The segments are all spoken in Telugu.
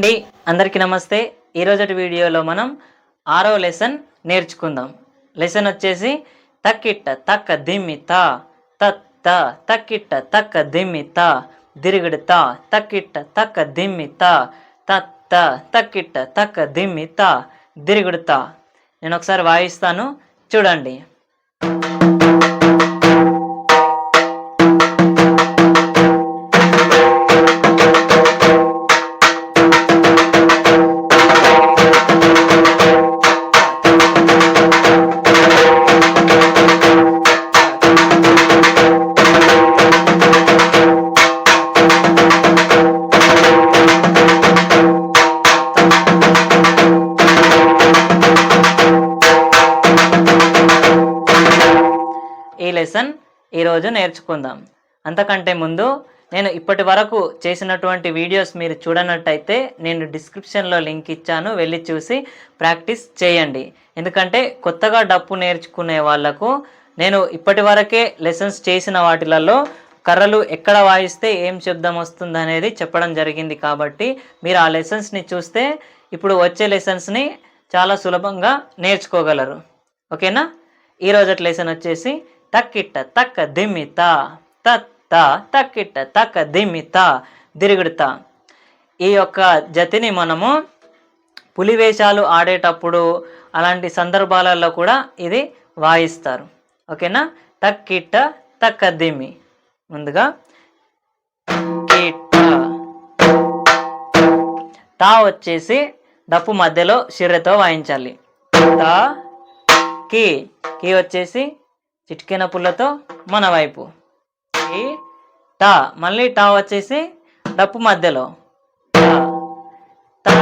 అండి. అందరికీ నమస్తే. ఈరోజటి వీడియోలో మనం ఆరో లెసన్ నేర్చుకుందాం. లెసన్ వచ్చేసి తక్కిట్ట తక్క దిమ్మి తా తత్త తక్కిట్ట తక్క దిమ్మి తా దిరుగుడు తా తక్కిట్ట తక్క దిమ్మి తా తత్త తక్కిట్ట తక్క దిమ్మి తా దిరుగుడు తా నేను ఒకసారి వాయిస్తాను. చూడండి. లెసన్ ఈరోజు నేర్చుకుందాం. అంతకంటే ముందు నేను ఇప్పటి వరకు చేసినటువంటి వీడియోస్ మీరు చూడనట్టయితే నేను డిస్క్రిప్షన్లో లింక్ ఇచ్చాను వెళ్ళి చూసి ప్రాక్టీస్ చేయండి. ఎందుకంటే కొత్తగా డప్పు నేర్చుకునే వాళ్ళకు నేను ఇప్పటి వరకే లెసన్స్ చేసిన వాటిలలో కర్రలు ఎక్కడ వాయిస్తే ఏం శబ్దం వస్తుంది అనేది చెప్పడం జరిగింది కాబట్టి మీరు ఆ లెసన్స్ని చూస్తే ఇప్పుడు వచ్చే లెసన్స్ని చాలా సులభంగా నేర్చుకోగలరు. ఓకేనా? ఈ లెసన్ వచ్చేసి తక్కిట్ట తక్క దిమిత తత్త తక్కిట్ట తక్క దిమిత దిరుగుడుత. ఈ యొక్క జతిని మనము పులి వేషాలు ఆడేటప్పుడు అలాంటి సందర్భాలలో కూడా ఇది వాయిస్తారు. ఓకేనా? తక్కిట్ట తక్క దిమ్మి ముందుగా తా వచ్చేసి డప్పు మధ్యలో శిర్రతో వాయించాలి. తా కి కి వచ్చేసి చిటికెన పుల్లతో మన వైపు. ఈ టా. మళ్ళీ టా వచ్చేసి డప్పు మధ్యలో. టా.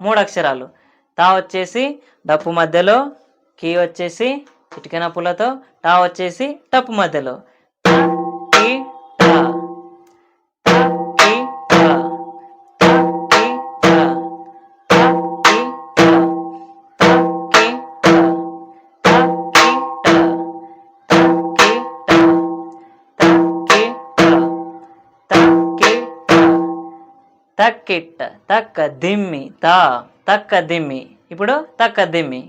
మూడు అక్షరాలు. తా వచ్చేసి డప్పు మధ్యలో కీ వచ్చేసి చిటికెన పుల్లతో టా వచ్చేసి డప్పు మధ్యలో. తక్కిట్ట తక్క దిమ్మి తా తక్క దిమ్మి ఇప్పుడు తక్క దిమ్మి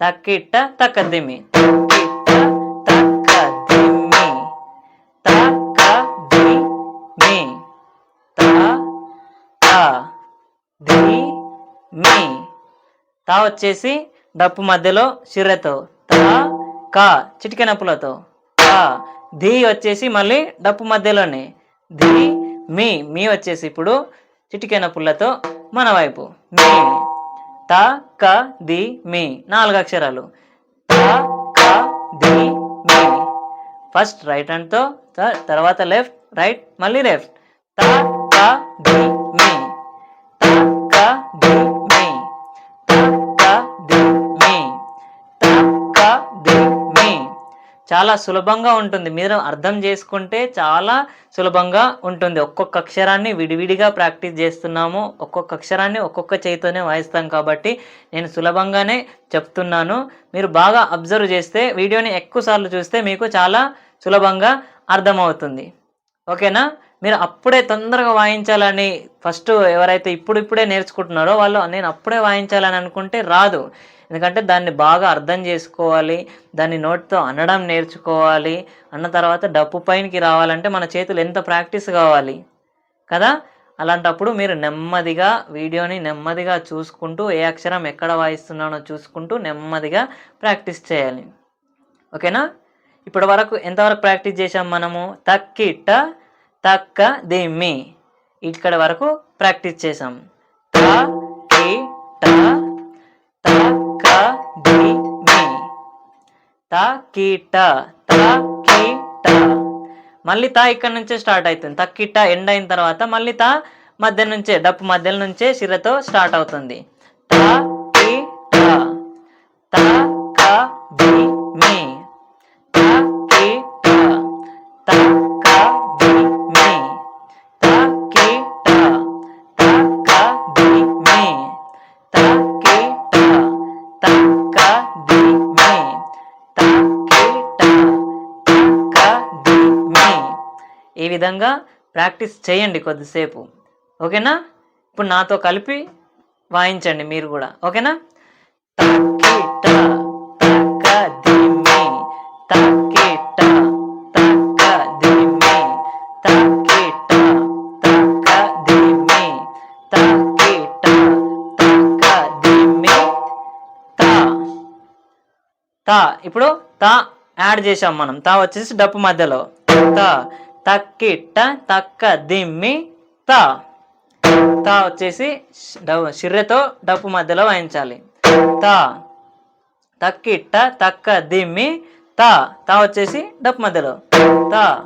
తక్కిట్ట తక్క దిమ్మి తక్కిట్ట తక్క దిమ్మి తక్క దిమ్మి తా తా ది తా వచ్చేసి డప్పు మధ్యలో శిర్రతో తా కా చిటిక నప్పులతో. తా ధీ వచ్చేసి మళ్ళీ డప్పు మధ్యలోనే. ధీ మీ మీ వచ్చేసి ఇప్పుడు చిటికైన పుల్లతో మన వైపు. మీ. త క ది మీ. నాలుగు అక్షరాలు. త క ది మీ. ఫస్ట్ రైట్ హ్యాండ్తో తర్వాత లెఫ్ట్ రైట్ మళ్ళీ లెఫ్ట్. త క ది. చాలా సులభంగా ఉంటుంది. మీరు అర్థం చేసుకుంటే చాలా సులభంగా ఉంటుంది. ఒక్కొక్క అక్షరాన్ని విడివిడిగా ప్రాక్టీస్ చేస్తున్నాము. ఒక్కొక్క అక్షరాన్ని ఒక్కొక్క చేతితోనే వాయిస్తాం కాబట్టి నేను సులభంగానే చెప్తున్నాను. మీరు బాగా అబ్జర్వ్ చేస్తే వీడియోని ఎక్కువసార్లు చూస్తే మీకు చాలా సులభంగా అర్థమవుతుంది. ఓకేనా? మీరు అప్పుడే తొందరగా వాయించాలని ఫస్ట్ ఎవరైతే ఇప్పుడు ఇప్పుడే నేర్చుకుంటున్నారో వాళ్ళు నేను అప్పుడే వాయించాలని అనుకుంటే రాదు. ఎందుకంటే దాన్ని బాగా అర్థం చేసుకోవాలి దాన్ని నోట్తో అనడం నేర్చుకోవాలి అన్న తర్వాత డప్పు పైనకి రావాలంటే మన చేతులు ఎంత ప్రాక్టీస్ కావాలి కదా? అలాంటప్పుడు మీరు నెమ్మదిగా వీడియోని నెమ్మదిగా చూసుకుంటూ ఏ అక్షరం ఎక్కడ వాయిస్తున్నానో చూసుకుంటూ నెమ్మదిగా ప్రాక్టీస్ చేయాలి. ఓకేనా? ఇప్పటి వరకు ఎంతవరకు ప్రాక్టీస్ చేసాం మనము? తక్కిట్ట తక్క దిమ్మి ఇక్కడ వరకు ప్రాక్టీస్ చేసాం త కి త కి ట. మళ్ళీ తా ఇక్కడ నుంచే స్టార్ట్ అవుతుంది. తక్కిట ఎండ్ అయిన తర్వాత మళ్ళీ తా మధ్య నుంచే డప్పు మధ్యలో నుంచే శిరతో స్టార్ట్ అవుతుంది. త కి ట త విధంగా ప్రాక్టీస్ చేయండి కొద్దిసేపు. ఓకేనా? ఇప్పుడు నాతో కలిపి వాయించండి మీరు కూడా. ఓకేనా? తా. ఇప్పుడు తా యాడ్ చేసాం మనం. తా వచ్చేసి డప్పు మధ్యలో. తా. తక్కిట్ట తక్క దిమ్మి తా. తా వచ్చేసి డవ్- షిర్రెతో డప్పు మధ్యలో వాయించాలి. తా. తక్కిట్ట తక్క దిమ్మి తా. తా వచ్చేసి డప్పు మధ్యలో. తా.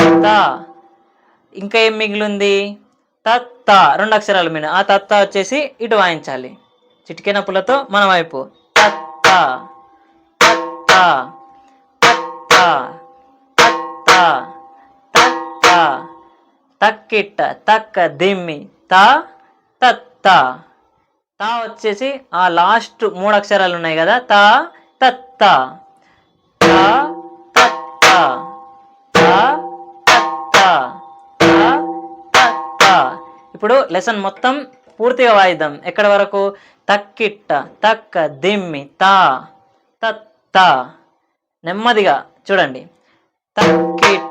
తా. ఇంకా ఏం మిగిలింది? తత్త రెండు అక్షరాలు మీద ఆ తత్త వచ్చేసి ఇటు వాయించాలి. చిటికెన పుల్లతో మన వైపు. తత్త తత్త. తత్త. తక్కిట్ట తక్క దిమ్మి త తత్త తా. వచ్చేసి ఆ లాస్ట్ మూడు అక్షరాలు ఉన్నాయి కదా తా తత్త తా. తత్త తా. తత్త తా. తత్త ఇప్పుడు లెసన్ మొత్తం పూర్తిగా వాయిద్దాం. ఎక్కడ వరకు? తక్కిట్ట తక్క దిమ్మి తా తత్త నెమ్మదిగా చూడండి. తక్కిట్ట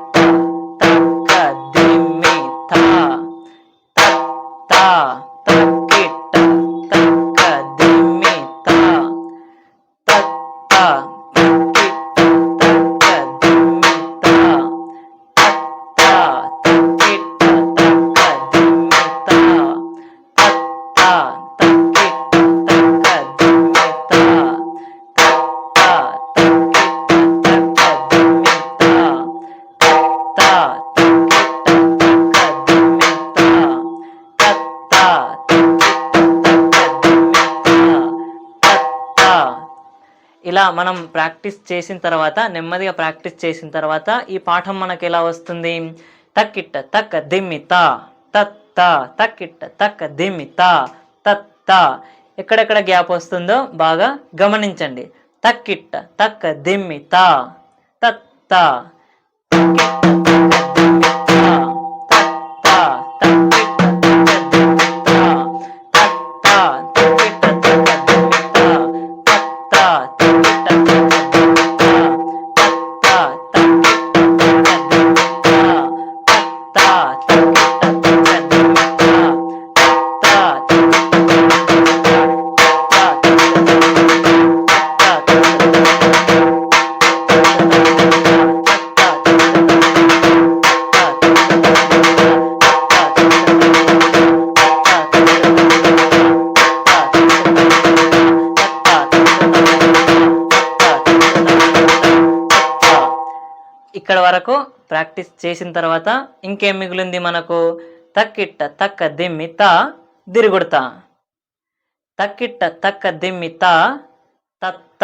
ఇలా మనం ప్రాక్టీస్ చేసిన తర్వాత నెమ్మదిగా ప్రాక్టీస్ చేసిన తర్వాత ఈ పాఠం మనకు ఎలా వస్తుంది? తక్కిట్ట తక్క దిమ్మి తత్త తక్కిట్ట తక్క దిమ్మి తత్త. ఎక్కడెక్కడ గ్యాప్ వస్తుందో బాగా గమనించండి. తక్కిట్ట తక్క దిమ్మి తత్త. తక్కిట్ట వరకు ప్రాక్టీస్ చేసిన తర్వాత ఇంకేం మిగిలింది మనకు? తక్కిట్ట తక్క దిమ్మి త దిరుగుడుతా. తక్కిట్ట తక్క దిమ్మి త తత్త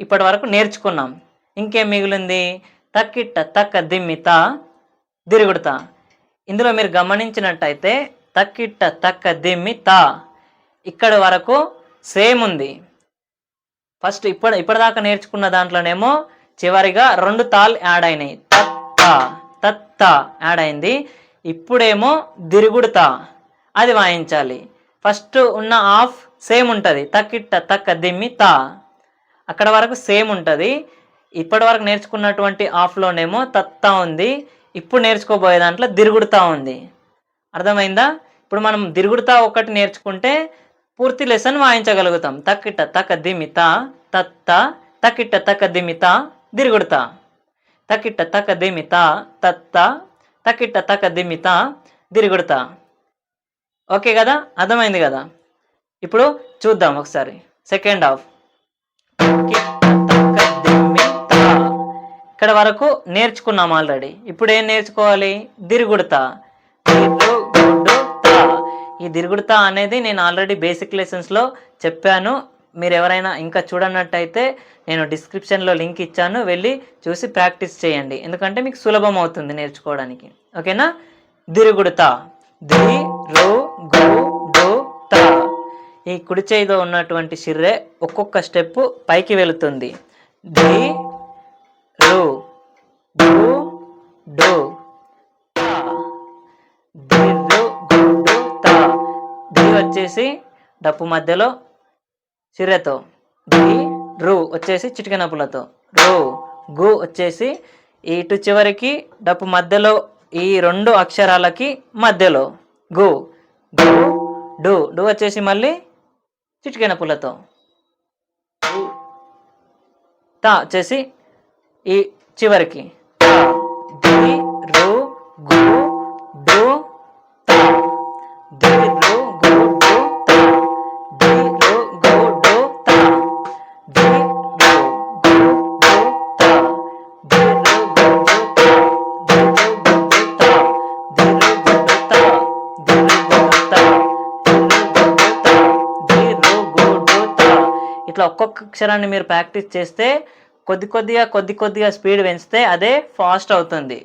ఇప్పటి వరకు నేర్చుకున్నాం. ఇంకేం మిగిలింది? తక్కిట్ట తక్క దిమ్మి త దిరుగుడుతా. ఇందులో మీరు గమనించినట్టయితే తక్కిట్ట తక్క దిమ్మి త ఇక్కడ వరకు సేమ్ ఉంది. ఫస్ట్ ఇప్పటి ఇప్పటిదాకా నేర్చుకున్న దాంట్లోనేమో చివరిగా రెండు తాల్ యాడ్ అయినాయి. తత్త యాడ్ అయింది. ఇప్పుడేమో దిరుగుడుతా. అది వాయించాలి. ఫస్ట్ ఉన్న ఆఫ్ సేమ్ ఉంటుంది. తక్కిట్ట తక్క దిమ్మి తా. అక్కడ వరకు సేమ్ ఉంటుంది. ఇప్పటి వరకు నేర్చుకున్నటువంటి ఆఫ్లోనేమో తత్తా ఉంది. ఇప్పుడు నేర్చుకోబోయే దాంట్లో దిరుగుడుతా ఉంది. అర్థమైందా? ఇప్పుడు మనం దిరుగుడుతా ఒకటి నేర్చుకుంటే పూర్తి లెసన్ వాయించగలుగుతాం. తక్కిట్ట తక్క దిమిత తత్త తక్కిట్ట తక్క దిమిత దిరుగుడుతా. తక్కిట్ట తక్క దిమిత తత్త తక్కిట్ట తక్క దిమిత దిరుగుడుతా. ఓకే కదా? అర్థమైంది కదా? ఇప్పుడు చూద్దాం ఒకసారి. సెకండ్ హాఫ్ ఇక్కడ వరకు నేర్చుకున్నాం ఆల్రెడీ ఇప్పుడు ఏం నేర్చుకోవాలి? దిరుగుడుతా. ఈ దిరుగుడుతా అనేది నేను ఆల్రెడీ బేసిక్ లెసన్స్లో చెప్పాను. మీరు ఎవరైనా ఇంకా చూడనట్టయితే నేను డిస్క్రిప్షన్లో లింక్ ఇచ్చాను వెళ్ళి చూసి ప్రాక్టీస్ చేయండి. ఎందుకంటే మీకు సులభం అవుతుంది నేర్చుకోవడానికి. ఓకేనా? దిరుగుడుతా. ది రో గు డు త ఈ కుడి చేయిలో ఉన్నటువంటి షిర్రె ఒక్కొక్క స్టెప్ పైకి వెళుతుంది. ది రు గు డు ది వచ్చేసి డప్పు మధ్యలో సిరెతో. డి రు వచ్చేసి చిటికెన పుల్లతో. రు గు వచ్చేసి ఇటు చివరికి డప్పు మధ్యలో ఈ రెండు అక్షరాలకి మధ్యలో. గు గు డు డు వచ్చేసి మళ్ళీ చిటికెన పుల్లతో. త తా వచ్చేసి ఈ చివరికి. ది రు గు డు ఇట్లా ఒక్కొక్క అక్షరాన్ని మీరు ప్రాక్టీస్ చేస్తే కొద్ది కొద్దిగా కొద్ది కొద్దిగా స్పీడ్ పెంచితే అదే ఫాస్ట్ అవుతుంది.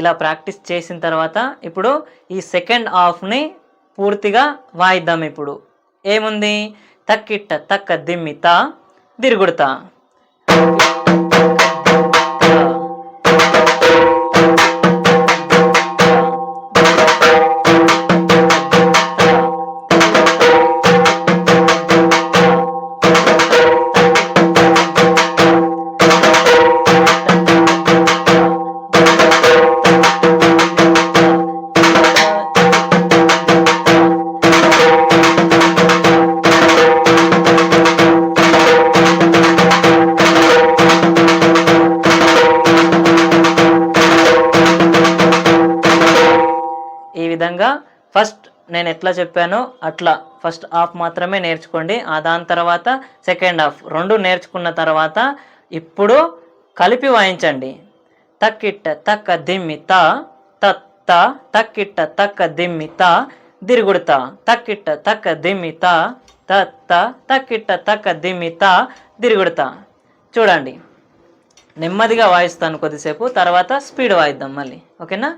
ఇలా ప్రాక్టీస్ చేసిన తర్వాత ఇప్పుడు ఈ సెకండ్ హాఫ్ని పూర్తిగా వాయిద్దాం ఇప్పుడు. ఏముంది? తక్కిట్ట తక్క దిమ్మిత దిరుగుడుతా. Thank you. నేను ఎట్లా చెప్పానో అట్లా. ఫస్ట్ హాఫ్ మాత్రమే నేర్చుకోండి ఆ దాని తర్వాత సెకండ్ హాఫ్. రెండు నేర్చుకున్న తర్వాత ఇప్పుడు కలిపి వాయించండి. తక్కిట్ట తక్క దిమ్మి త తత్త తక్కిట్ట తక్క దిమ్మి త దిరుగుడుత తక్కిట్ట తక్క దిమ్మి త తత్త తక్కిట్ట తక్క దిమ్మి త దిరుగుడుత చూడండి. నెమ్మదిగా వాయిస్తాను కొద్దిసేపు తర్వాత స్పీడ్ వాయిద్దాం మళ్ళీ. ఓకేనా?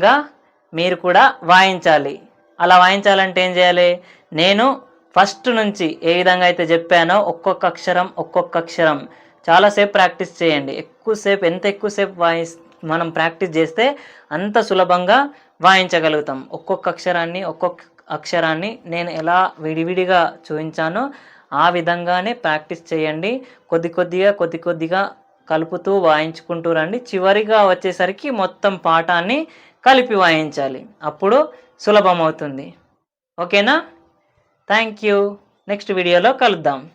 విధంగా మీరు కూడా వాయించాలి. అలా వాయించాలంటే ఏం చేయాలి? నేను ఫస్ట్ నుంచి ఏ విధంగా అయితే చెప్పానో ఒక్కొక్క అక్షరం ఒక్కొక్క అక్షరం చాలాసేపు ప్రాక్టీస్ చేయండి. ఎక్కువసేపు ఎంత ఎక్కువసేపు వాయిస్ మనం ప్రాక్టీస్ చేస్తే అంత సులభంగా వాయించగలుగుతాం. ఒక్కొక్క అక్షరాన్ని ఒక్కొక్క అక్షరాన్ని నేను ఎలా విడివిడిగా చూపించానో ఆ విధంగానే ప్రాక్టీస్ చేయండి. కొద్ది కొద్దిగా కొద్ది కొద్దిగా కలుపుతూ వాయించుకుంటూ రండి. చివరిగా వచ్చేసరికి మొత్తం పాఠాన్ని కలిపి వాయించాలి. అప్పుడు సులభమవుతుంది. ఓకేనా? థ్యాంక్ యూ నెక్స్ట్ వీడియోలో కలుద్దాం.